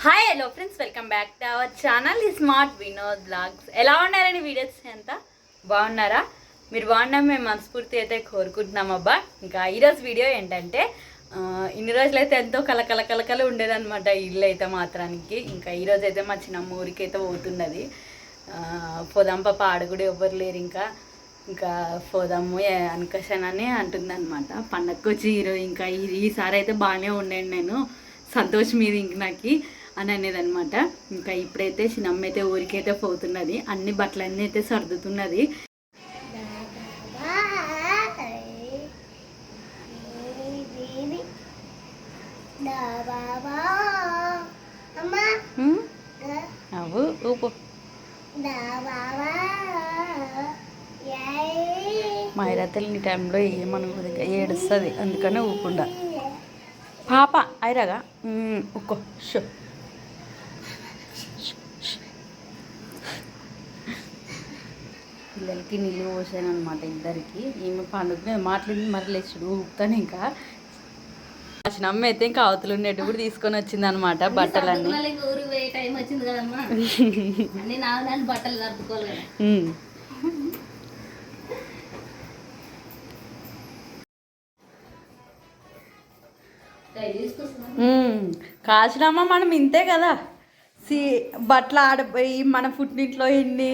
Hi hello friends welcome back to our channel ఈ smart Vinod blogs ఎలా ఉన్నారండి videos ఎంత బాగున్నారా? మీరు బాగున్నా మేము మనస్ఫూర్తి అయితే కోరుకుంటున్నాం అబ్బా. ఇంకా ఈరోజు వీడియో ఏంటంటే ఇన్ని రోజులు అయితే ఎంతో కలకల కలకలు ఉండేదన్నమాట ఇల్లు అయితే మాత్రానికి. ఇంకా ఈరోజు అయితే మా చిన్నమ్మ ఊరికి అయితే పోతున్నది. ఆ, పోదాం పాప ఆడగుడి ఎవ్వరు లేరు ఇంకా. ఇంకా పోదాము అనుకషన్ అని అంటుంది అనమాట పండగకి వచ్చి ఈరోజు ఇంకా ఈ- ఈసారి అయితే బాగానే ఉండండి నేను. సంతోషం మీద ఇంక నాకు. అని అనేది అనమాట ఇంకా ఇప్పుడైతే చిన్నమ్మ అయితే ఊరికైతే పోతున్నది. అన్ని బట్టలన్నీ అయితే సర్దుతున్నది. అవు ఊపు. టైంలో ఏమనుకోదు ఏడుస్తుంది. అందుకనే ఊపుండా. పాప అయిరాగా ఉమ్, ఉక్కో షో. పిల్లలకి నీళ్ళు పోసాను అనమాట ఇద్దరికి. ఈమె పండుగ మాట్లాడి మరి లేచుడు ఊపుతాను ఇంకా. మా చిన్నమ్మ అయితే ఇంకా అవతలు ఉండేట్టు కూడా తీసుకొని వచ్చింది అనమాట బట్టలన్నీ. కాచినమ్మ మనం ఇంతే కదా. సి బట్టలు ఆడిపోయి మన పుట్టింట్లో ఇన్ని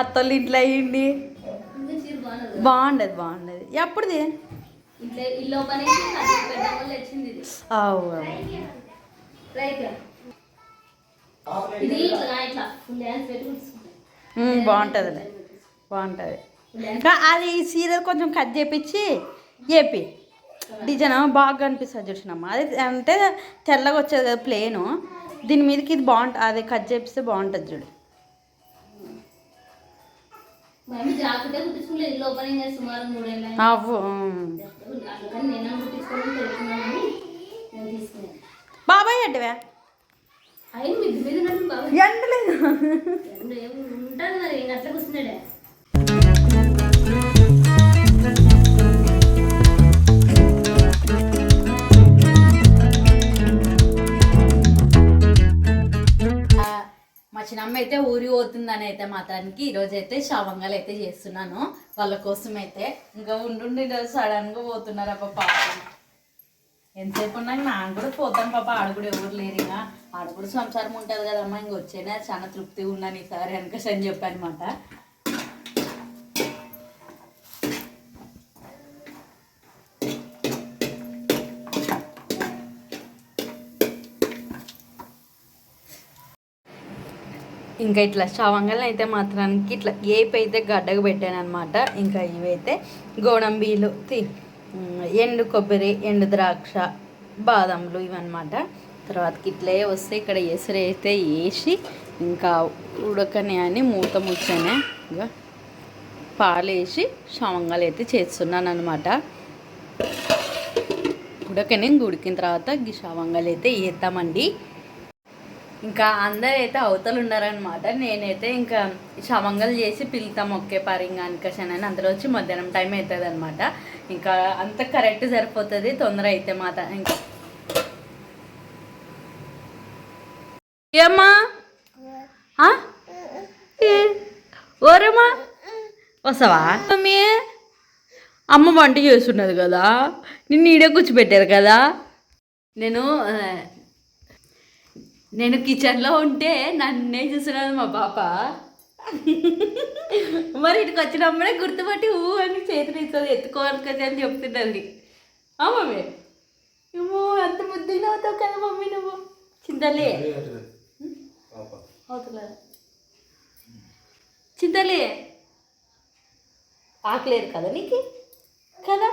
అత్తోళ్ళ ఇంట్లో బాగున్నది బాగుండదు బాగుండదు. ఎప్పుడుది? కూర్చుంటాయి బాగుంటుంది. అది సీరియల్ కొంచెం కట్ చేపించి ఏపి. డిజైన్ బాగా కనిపిస్తుంది చూసినమ్మా. అది అంటే తెల్లగా వచ్చేది కదా ప్లేను దీని మీదకి ఇది బాగుంటుంది అది కట్ చేపిస్తే బాగుంటుంది చూడు. మేము జాగ్రత్తగా కుట్టించుకోలేదు చేసి సుమారు మూడేళ్ళ అవ్వు. అందుకని నేను కుట్టించుకోవడం తెలుసుకున్నాను నేను తీసుకున్నాను బాబాయ్ అడ్డవే అయిన మిద్ది మీద ఉన్నట్టు బాగా ఎండలేదు. ఉంటాను మరి ఇంక అట్లా కూర్చున్నాడే. చిన్నమ్మ అయితే ఊరి పోతుందని అయితే మాత్రానికి ఈరోజు అయితే శవంగాలు అయితే చేస్తున్నాను. వాళ్ళ కోసం అయితే ఇంకా ఉండుండి ఈరోజు సడన్గా పోతున్నారు అప్ప పాప. ఎంతసేపు ఉన్నాక నాన్న కూడా పోతాను పాప ఆడ కూడా ఎవరు లేరు ఇంకా. ఆడ కూడా సంసారం ఉంటుంది కదమ్మా ఇంక వచ్చేనా చాలా తృప్తిగా ఉన్నాను ఈసారి వెనక అని చెప్పాను ఇంకా ఇట్లా శవంగలు అయితే మాత్రానికి ఇట్లా ఏపి అయితే గడ్డకు పెట్టాను అనమాట ఇంకా ఇవైతే గోడంబీలు తి ఎండు కొబ్బరి ఎండు ద్రాక్ష బాదంలు ఇవన్నమాట. తర్వాతకి ఇట్లే వస్తే ఇక్కడ ఎసరు అయితే వేసి ఇంకా ఉడకని అని మూత ముచ్చనే పాలు వేసి శవంగాలు అయితే చేస్తున్నాను అనమాట ఉడకనే ఉడికిన తర్వాత ఈ శవంగాలు అయితే వేస్తామండి ఇంకా అందరైతే అయితే అవతలు ఉన్నారనమాట నేనైతే ఇంకా శవంగలు చేసి పిలుతాం ఒకే పరింగా అనుకషన్ అని. అందులో వచ్చి మధ్యాహ్నం టైం అవుతుంది అనమాట ఇంకా అంత కరెక్ట్ సరిపోతుంది తొందర అయితే మాత ఇంకా. ఏమ్మా? ఓరమ్మా? వస్తావా? మమ్మీ? అమ్మ వంట చేస్తున్నది కదా. నిన్ను ఈడే కూర్చోబెట్టారు కదా. నేను నేను కిచెన్లో ఉంటే నన్నే చూస్తున్నది మా పాప. మరి ఇటుకు వచ్చినప్పుడే గుర్తుపట్టి ఊ అని చేతులు ఇస్తుంది ఎత్తుకోవాలి కదా అని చెప్తున్నది ఆ మమ్మీ? నువ్వు అంత బుద్ధిగా అవుతావు కదా మమ్మీ నువ్వు? చింతలే? అవుతున్నా చింతలే? ఆకలేదు కదా నీకు కదా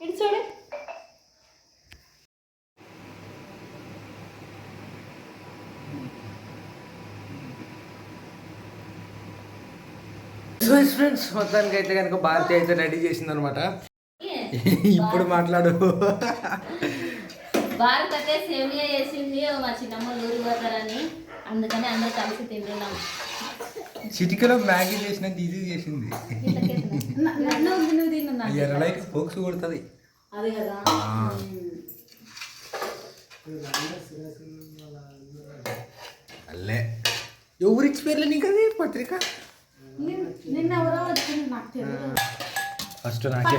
ఇటు చూడే ఫ్రెండ్స్ మొత్తానికి అయితే కనుక భారతి అయితే రెడీ చేసింది అనమాట ఇప్పుడు మాట్లాడు. భారత్ అయితే సేమియా చేసింది మా చిన్నమ్మ ఊరికి పోతారని. అందుకని అందరూ కలిసి తింటున్నాం. చిటికలో మ్యాగీ చేసినంత ఈజీ చేసింది. ఎర్రలైట్ ఫోక్స్ కొడుతుంది. అది కదా. అల్లే. ఎవరు ఇచ్చిపోయారు నీకు? అది పత్రిక. నిన్న ఎవరో వచ్చింది నాకు తెలియదు ఫస్ట్ నాకే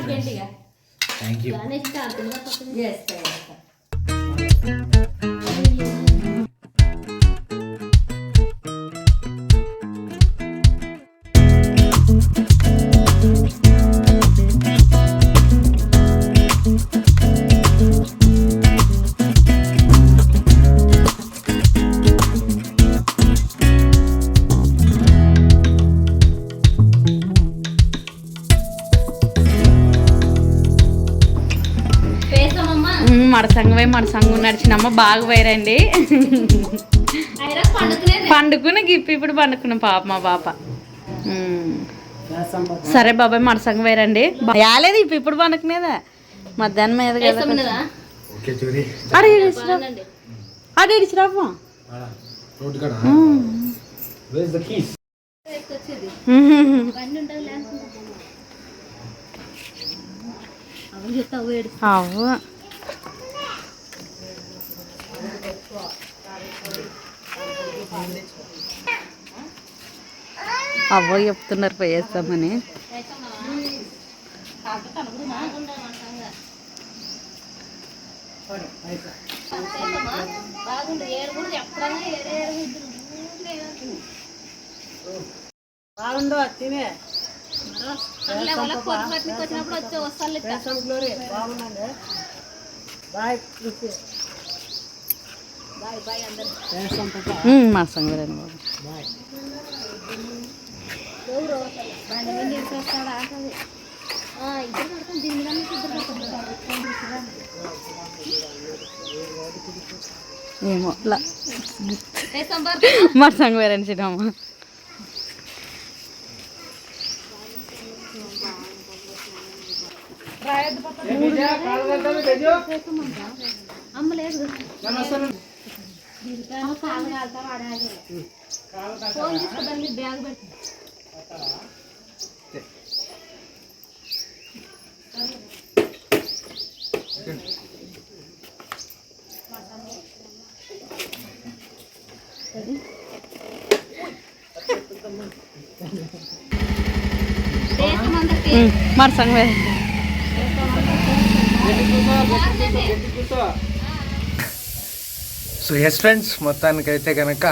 మన సంగమే మన సంగు నడిచినమ్మ బాగా పోయారండి పండుకునే పండుకుని గిప్పి ఇప్పుడు పండుకున్నాం పాప మా పాప. సరే బాబాయ్ మన సంగం వేరండి. యాలేదు ఇప్పుడు ఇప్పుడు పండుకునేదా. మధ్యాహ్నం మీద కదా అడే అడే రోడ్ కాడ వేస్ ద కీస్ తీసుకొచ్చేది బండి ఉంటుంది లేకుండా అవి చెప్తా వేడి అవ్వ అవ్వ చెప్తున్నారు పోయేస్తామని. ఏడు ఏడు వచ్చినప్పుడు వచ్చి వస్తాను బాయ్ మీద ఇద్దరు పడుతుంది ఏమో మా సంగం వేరండి చిన్నమ్మ అమ్మ లేదు కాలు కాలుతా వాడాలి ఫోన్ తీసుకోదండి బ్యాగ్ పెట్టి దేశం అందరికి మా సంగం వేరండి So yes friends మొత్తానికైతే కనుక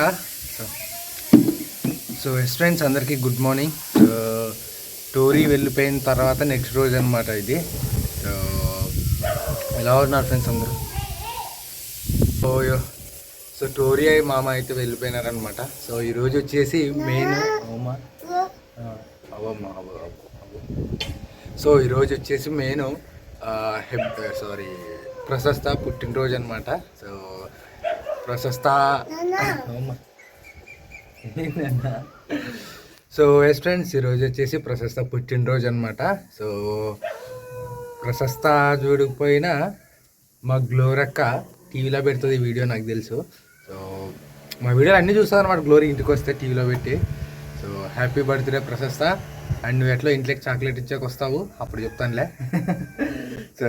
సో ఎస్ ఫ్రెండ్స్ అందరికీ గుడ్ మార్నింగ్ సో టోరీ వెళ్ళిపోయిన తర్వాత నెక్స్ట్ రోజు అనమాట ఇది. సో ఎలా ఉన్నారు ఫ్రెండ్స్ అందరూ? సో సో టోరీ అయి మామ అయితే వెళ్ళిపోయినారనమాట సో ఈరోజు వచ్చేసి మెయిన్ అమ్మా అవమ్మా సో ఈరోజు వచ్చేసి మెయిన్ హెబ్ సారీ ప్రశస్త పుట్టినరోజు అనమాట సో ప్రశస్త? సో ఎస్ ఫ్రెండ్స్ ఈరోజు వచ్చేసి ప్రశస్త పుట్టినరోజు అనమాట సో ప్రశస్త చూడకపోయినా మా గ్లోరక్క టీవీలో పెడుతుంది వీడియో నాకు తెలుసు. సో మా వీడియోలు అన్నీ చూస్తాను అనమాట గ్లోరీ ఇంటికి వస్తే టీవీలో పెట్టి. So happy birthday Prashasta. And నువ్వు ఎట్లా ఇంట్లోకి చాక్లెట్ ఇచ్చాక వస్తావు? అప్పుడు చెప్తానులే. సో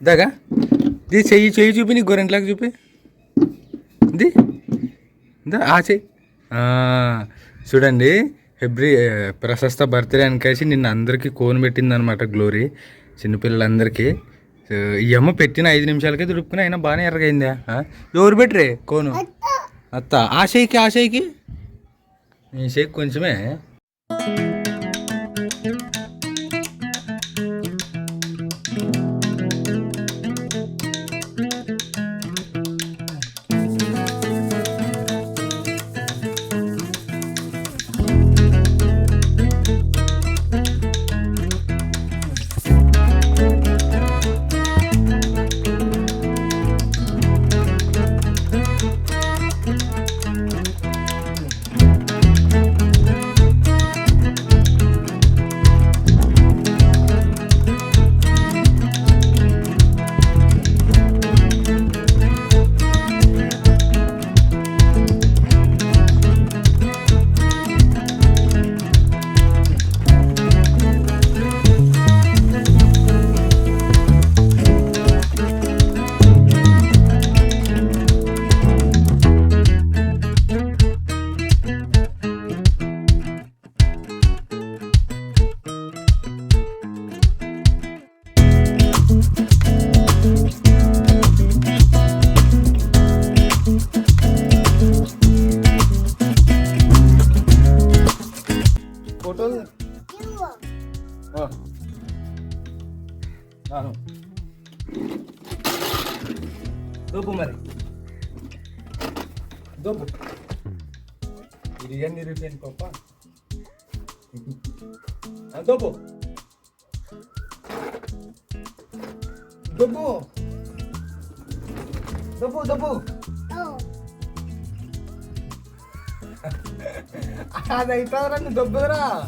ఇదాగా? ఇది చెయ్యి చెయ్యి చూపి నీకు గొర్రెంట్లోకి చూపి. ఇది ఆ చెయ్యి చూడండి. ఎవ్రీ ప్రశస్త బర్త్డే అనికేసి నిన్న అందరికీ కోన్ పెట్టింది అనమాట గ్లోరీ. చిన్నపిల్లలందరికీ. అమ్మ పెట్టిన ఐదు నిమిషాలకే దుడుపుకుని అయినా బాగానే ఎర్రగైందా? ఎవరు పెట్టరే? కోను? అత్త. ఆ షేకి ఆ షేకి ఈ షేక్ కొంచెమే. Adobo. Dobo. Dobo, dobo. Oh. Ada itu orang dobo lah.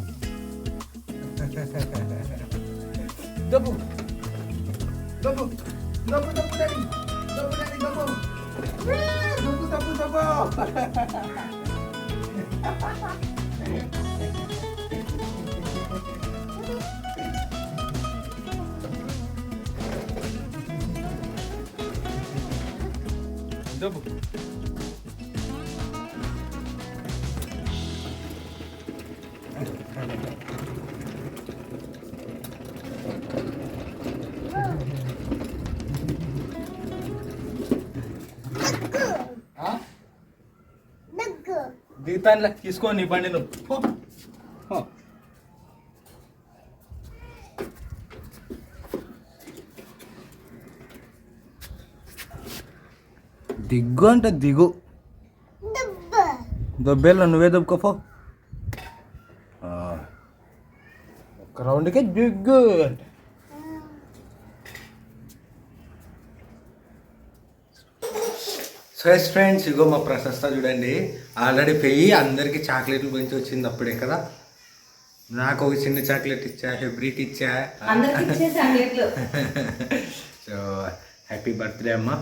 dobo. Dobo. Dobo, dobo dari. Dobo dari dobo. Dobo, dobo, dobo. దిగుతానులే తీసుకో నీ బండి నువ్వు దిగ్గు అంటే దిగు. దొబ్బేళ్ళు నువ్వే దొబ్బుకోపో. ఒక్క రౌండ్కే దిగ్గు అంటే. సో ఎస్ ఫ్రెండ్స్ ఇగో మా ప్రశస్త చూడండి. ఆల్రెడీ పెయ్యి అందరికి చాక్లెట్లు గురించి వచ్చింది అప్పుడే కదా. నాకు ఒక చిన్న చాక్లెట్ ఇచ్చా హెబ్రికి ఇచ్చా. అందరికి ఇచ్చే చాక్లెట్లు. సో హ్యాపీ బర్త్డే అమ్మా?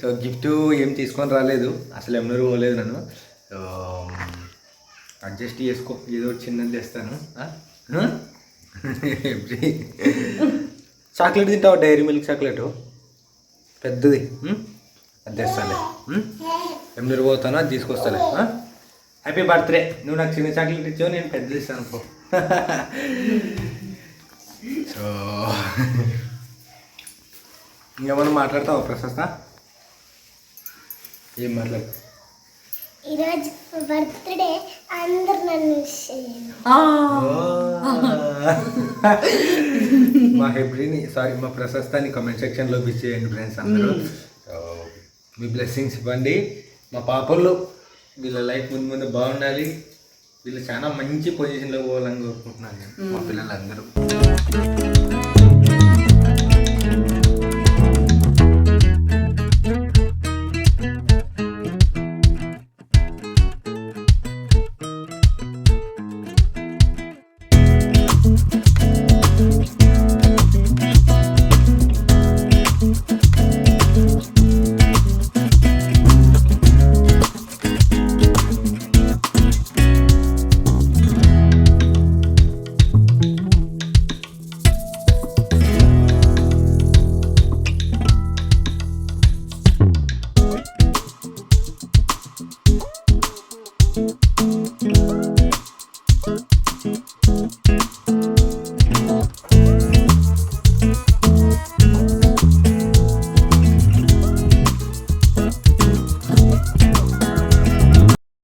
సో గిఫ్ట్ ఏం తీసుకొని రాలేదు. అసలు ఎమ్మెరు పోలేదు నన్ను. సో అడ్జస్ట్ um, చేసుకో. ఏదో ఒకటి చిన్నది తెస్తాను. చాక్లెట్ తింటావు? డైరీ మిల్క్ చాక్లెట్ పెద్దది. అది తెస్తాలే. ఎమ్మెరు పోతాను అది తీసుకొస్తాలే. హ్యాపీ బర్త్డే నువ్వు నాకు చిన్న చాక్లెట్ ఇచ్చావు నేను పెద్దది ఇస్తాను సో ఇంకేమన్నా మాట్లాడతావా ప్రశస్త ఏం మాట్లాడు? ఈరోజు బర్త్డే అందరు నన్ను. మా హెబ్రిని సారీ మా ప్రశస్తాన్ని కామెంట్ సెక్షన్లో విష్ చేయండి ఫ్రెండ్స్ అందరూ. మీ బ్లెస్సింగ్స్ ఇవ్వండి. మా పాపల్లో వీళ్ళ లైఫ్ ముందు ముందు బాగుండాలి. వీళ్ళు చాలా మంచి పొజిషన్లో పోవాలని కోరుకుంటున్నాను నేను మా పిల్లలందరూ.